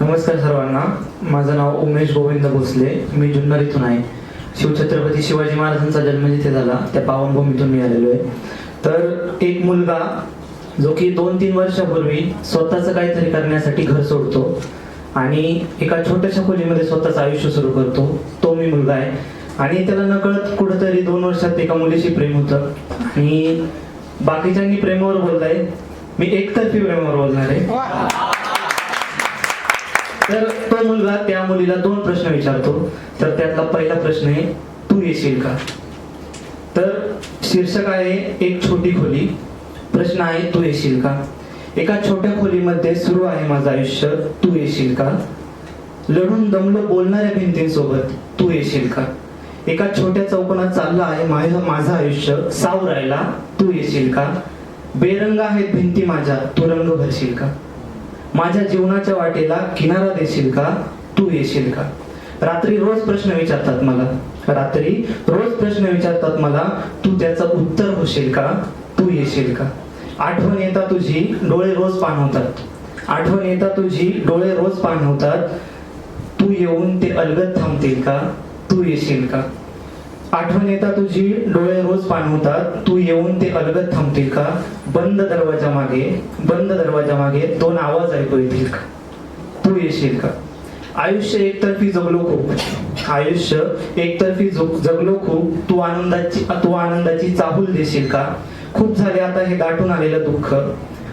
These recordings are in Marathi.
नमस्कार सर्वांना. माझं नाव उमेश गोविंद भोसले. मी जुन्नर इथून आहे. शिवछत्रपती शिवाजी महाराजांचा जन्म जिथे झाला त्या पावनभूमीतून मी आलेलो आहे. तर एक मुलगा जो की दोन तीन वर्षापूर्वी स्वतःचं काहीतरी करण्यासाठी घर सोडतो आणि एका छोट्याशा खोलीमध्ये स्वतःचं आयुष्य सुरू करतो. तो मी मुलगा आहे. आणि त्याला नकळत कुठंतरी दोन वर्षात एका मुलीशी प्रेम होतं. आणि बाकीच्यांनी प्रेमावर बोलताय मी एकतर्फी प्रेमावर बोलणार आहे. तर तो मुलगा त्या मुलीला दोन प्रश्न विचारतो. तर त्यातला पहिला प्रश्न आहे तू येशील का? तर शीर्षक आहे एक छोटी खोली. प्रश्न आहे तू येशील का? एका छोट्या खोलीमध्ये सुरू आहे माझं आयुष्य तू येशील का? लढून दमलो बोलणाऱ्या भिंतींसोबत तू येशील का? एका छोट्या चौकोनात चाललं आहे माझं माझं आयुष्य सावरायला तू येशील का? बेरंग आहेत भिंती माझ्या तू रंग भरशील का? माझ्या जीवनाच्या वाटेला किनारा देशील का? तू येशील का? रात्री रोज प्रश्न विचारतात मला. रात्री रोज प्रश्न विचारतात मला तू त्याचं उत्तर होशील का? तू येशील का? आठवण येता तुझी डोळे रोज पाणवतात आठवण येता तुझी डोळे रोज पाणवतात तू येऊन ते अलगद थांबतील का? तू येशील का? आठवण येता तुझी? डोळे रोज पाणवतात. तू येऊन ते अलगद थांबतील का? बंद दरवाजा मागे बंद दरवाजा मागे दोन आवाज ऐकू येतील का? तू येशील का? आयुष्य एकतर्फी जगलो खूप. आयुष्य एकतर्फी जगलो खूप. तू आनंदाची तू आनंदाची चाहूल देशील का? खूप झाले आता हे दाटून आलेलं दुःख.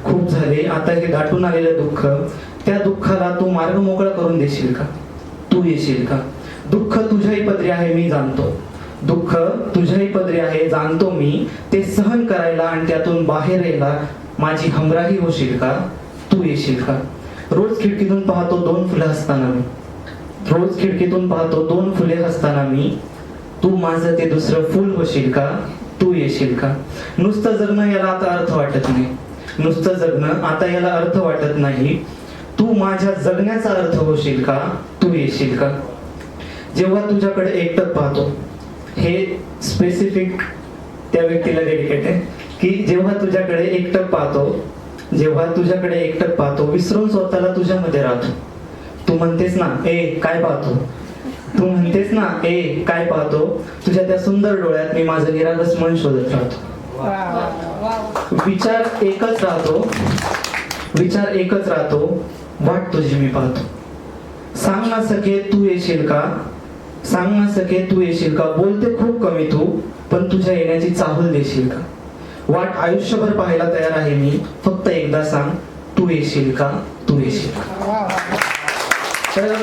खूप झाले आता हे दाटून आलेलं दुःख. त्या दुःखाला तू मार्ग मोकळा करून देशील का? तू येशील का? दुःख तुझ्याही पदरी आहे मी जाणतो. दुःख तुझ्याही पदरी आहे जाणतो मी. ते सहन करायला आणि त्यातून बाहेर यायला माझी हमराही होशील का? तू येशील का? रोज खिडकीतून पाहतो दोन फुलं असताना मी. रोज खिडकीतून पाहतो दोन फुले असताना मी. तू माझं ते दुसरं फुल होशील का? तू येशील का? नुसतं जगणं याला आता अर्थ वाटत नाही. नुसतं जगणं आता याला अर्थ वाटत नाही. तू माझ्या जगण्याचा अर्थ होशील का? तू येशील का? जेव्हा तुझ्याकडे एकटक पाहतो हे स्पेसिफिक त्या व्यक्तीला डेडिकेट आहे. की जेव्हा तुझ्याकडे एकटक पाहतो जेव्हा तुझ्याकडे एकटक पाहतो विसरून स्वतःला तुझ्यामध्ये राहतो. तू म्हणतेस ना ए काय पाहतो? तू म्हणतेस ना ए काय पाहतो? तुझ्या त्या सुंदर डोळ्यात मी माझं निरागस मन शोधत राहतो. विचार एकच राहतो. विचार एकच राहतो. वाट तुझी मी पाहतो. सांग ना सखे तू येशील का? सांग ना सखे तू येशील का? बोलते खूप कमी तू पण तुझ्या येण्याची चाहूल देशील का? वाट आयुष्यभर पाहायला तयार आहे मी. फक्त एकदा सांग तू येशील का? तू येशील का? तर